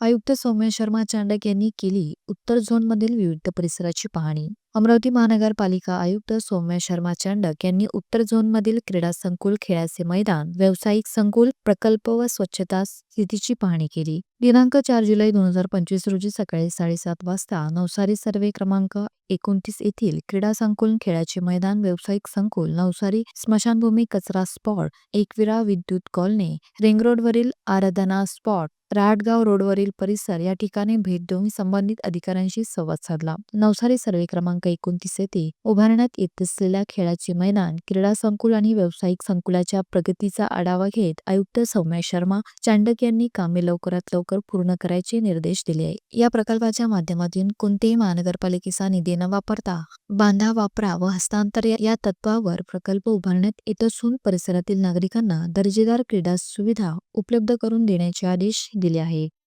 आयुक्त सौम्य शर्मा चांडक यांनी केली उत्तर झोनमधील विविध परिसराची पाहणी. अमरावती महानगरपालिका आयुक्त सौम्य शर्मा चांडक यांनी उत्तर झोनमधील क्रीडा संकुल खेळाचे मैदान व्यावसायिक संकुल प्रकल्प व स्वच्छता स्थितीची पाहणी केली. दिनांक चार जुलै दोन हजार पंचवीस रोजी सकाळी साडेसात वाजता नवसारी सर्वे क्रमांक एकोणतीस येथील क्रीडा संकुल खेळाचे मैदान व्यावसायिक संकुल नवसारी स्मशानभूमी कचरा स्पॉट एकविरा विद्युत कॉलनी रिंग रोडवरील आराधना स्पॉट राहटगाव रोडवरील परिसर या ठिकाणी भेट देऊन संबंधित अधिकाऱ्यांशी संवाद साधला. नवसारी सर्वे क्रमांक एकोणतीस येथे उभारण्यात येत असलेल्या खेळाचे मैदान क्रीडा संकुल आणि व्यावसायिक संकुलाच्या प्रगतीचा आढावा घेत आयुक्त सौम्य शर्मा चांडक यांनी कामे लवकरात लवकर पूर्ण करायचे निर्देश दिले आहे या प्रकल्पाच्या माध्यमातून कोणतेही महानगरपालिकेचा निधी न वापरता बांधा वापरा व हस्तांतर या- या तत्वावर प्रकल्प उभारण्यात येत असून परिसरातील नागरिकांना दर्जेदार क्रीडा सुविधा उपलब्ध करून देण्याचे आदेश दिले आहे